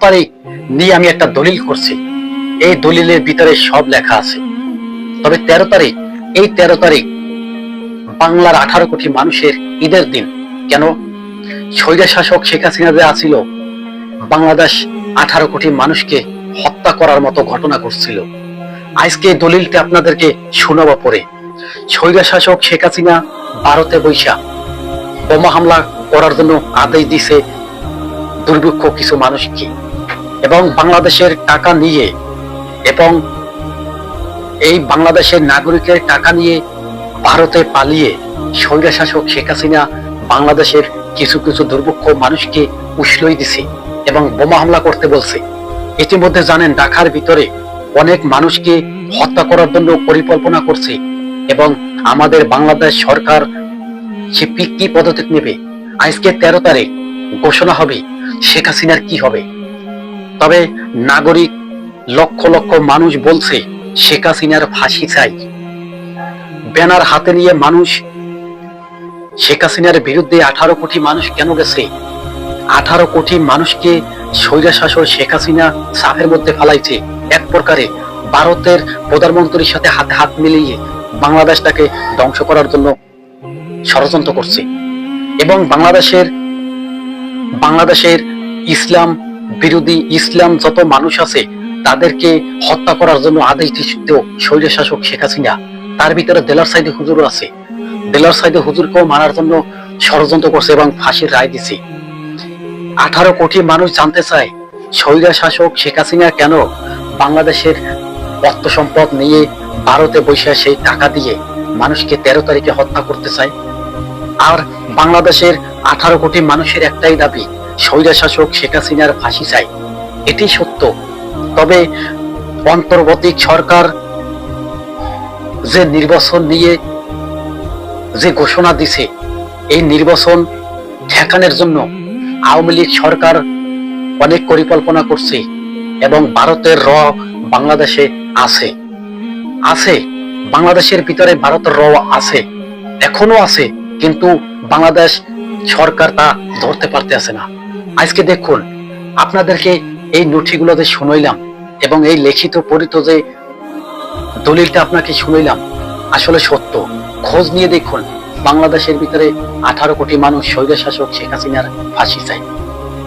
তারিখ নিয়ে আমি একটা দলিল করছি। এই দলিলের ভিতরে সব লেখা আছে। তবে তেরো তারিখ, এই তেরো তারিখ বাংলার আঠারো কোটি মানুষের ঈদের দিন। কেন? স্বৈরা শাসক শেখ হাসিনা যে আছিল, বাংলাদেশ আঠারো কোটি মানুষকে হত্যা করার মতো ঘটনা ঘটছিল। আজকে দলিলটা আপনাদেরকে শোনাবো পরে। স্বৈরা শাসক শেখ হাসিনা ভারতে বৈশা, বোমা হামলা করার জন্য আদেশ দিছে দুর্ভিক্ষ কিছু মানুষকে। এবং বাংলাদেশের টাকা নিয়ে এবং এই বাংলাদেশের নাগরিকের টাকা নিয়ে ভারতে পালিয়ে স্বৈরা শাসক শেখ হাসিনা বাংলাদেশের কিছু কিছু দুর্ভিক্ষ মানুষকে উস্লই দিছে এবং বোমা হামলা করতে বলছে। ইতিমধ্যে জানেন ঢাকার ভিতরে অনেক মানুষকে হত্যা করার জন্য পরিকল্পনা করছে এবং আমাদের বাংলাদেশ সরকার সে কি পদক্ষেপ নেবে? আজকে তেরো তারিখ, ঘোষণা হবে শেখ হাসিনার কি হবে? তবে নাগরিক লক্ষ লক্ষ মানুষ বলছে, শেখ হাসিনার ফাঁসি চাই। ব্যানার হাতে নিয়ে মানুষ, শেখ হাসিনার বিরুদ্ধে আঠারো কোটি মানুষ কেন গেছে? আঠারো কোটি মানুষকে স্বৈরা শাসক শেখ হাসিনা চাপের মধ্যে ফেলাইছে। এক প্রকারে ভারতের প্রধানমন্ত্রীর সাথে হাতে হাত মিলিয়ে বাংলাদেশটাকে ধ্বংস করার জন্য ষড়যন্ত্র করছে। এবং বাংলাদেশের বাংলাদেশের ইসলাম বিরোধী ইসলাম যত মানুষ আছে, তাদেরকে হত্যা করার জন্য আদেশ দিচ্ছিল শৈল শাসক শেখ হাসিনা। তার ভিতরে দেলার সাইডে হুজুর আছে। দেলার সাইডে হুজুরকেও মারার জন্য ষড়যন্ত্র করছে এবং ফাঁসির রায় দিছে আঠারো কোটি মানুষ জানতে চায় শৈরা শাসক শেখ হাসিনা কেন বাংলাদেশের অর্থ সম্পদ নিয়ে ভারতে বসে সেই টাকা দিয়ে মানুষকে তেরো তারিখে হত্যা করতে চায়? আর বাংলাদেশের আঠারো কোটি মানুষের একটাই দাবি স্বৈরা শাসক শেখ হাসিনার ফাঁসি চাই। এটি সত্য। তবে অন্তর্বর্তী সরকার যে নির্বাচন নিয়ে যে ঘোষণা দিছে, এই নির্বাচন ঠেকানোর জন্য আওয়ামী লীগ সরকার অনেক পরিকল্পনা করছে এবং ভারতের র বাংলাদেশে আছে। আছে, বাংলাদেশের ভিতরে ভারতের র আছে, এখনও আছে, কিন্তু বাংলাদেশ সরকার তা ধরতে পারতেছে না। আজকে দেখুন, আপনাদেরকে এই নথিগুলো যে শুনাইলাম এবং এই লিখিত পরিত যে দলিলটা আপনাকে শুনাইলাম, আসলে সত্য। খোঁজ নিয়ে দেখুন, বাংলাদেশের ভিতরে আঠারো কোটি মানুষ স্বৈর শাসক শেখ হাসিনার ফাঁসি চাই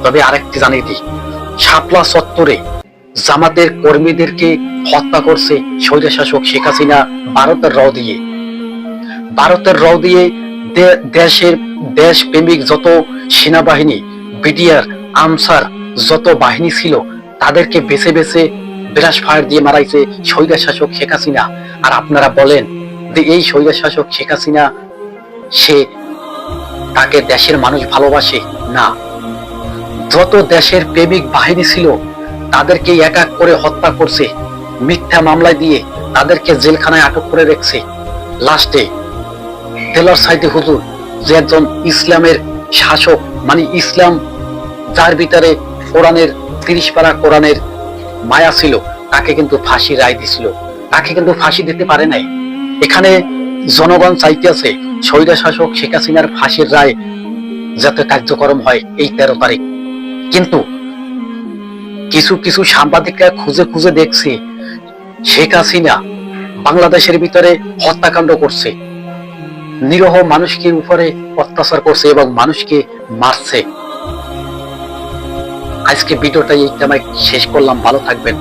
তবে আরেকটি জানিয়ে দিই, শাপলা চত্বরে জামাতের কর্মীদেরকে হত্যা করছে স্বৈর শাসক শেখ হাসিনা ভারতের র দিয়ে। ভারতের র দিয়ে দেশের দেশ প্রেমিক যত সেনাবাহিনী বিডিআর আমসার যত বাহিনী ছিল, তাদেরকে বেছে বেছে বিরাস ফায়ার দিয়ে মারাইছে স্বৈরা শাসক শেখ হাসিনা। আর আপনারা বলেন যে এই স্বৈরা শাসক শেখ হাসিনা, সে তাকে দেশের মানুষ ভালোবাসে? না। যত দেশের প্রেমিক বাহিনী ছিল, তাদেরকে এক এক করে হত্যা করছে, মিথ্যা মামলায় দিয়ে তাদেরকে জেলখানায় আটক করে রেখেছে। লাস্টে, তেলার সাইদে হুজুর, যে একজন ইসলামের শাসক মানে ইসলাম, যার ভিতরে কোরআনের তিরিশ পারা কোরআনের মায়া ছিল, তাকে কিন্তু ফাঁসি রায় দিছিল। তাকে কিন্তু ফাঁসি দিতে পারে নাই। এখানে জনগণ চাইতে আছে স্বৈরা শাসক শেখ হাসিনার ফাঁসির রায় যাতে কার্যক্রম হয় এই তেরো তারিখ। কিন্তু কিছু কিছু সাংবাদিকরা খুঁজে খুঁজে দেখছে, শেখ হাসিনা বাংলাদেশের ভিতরে হত্যাকাণ্ড করছে। নিরহ মানুষকে উপরে অত্যাচার করছে এবং মানুষকে মারছে। আজকে ভিডিওটা এই শেষ করলাম। ভালো থাকবেন।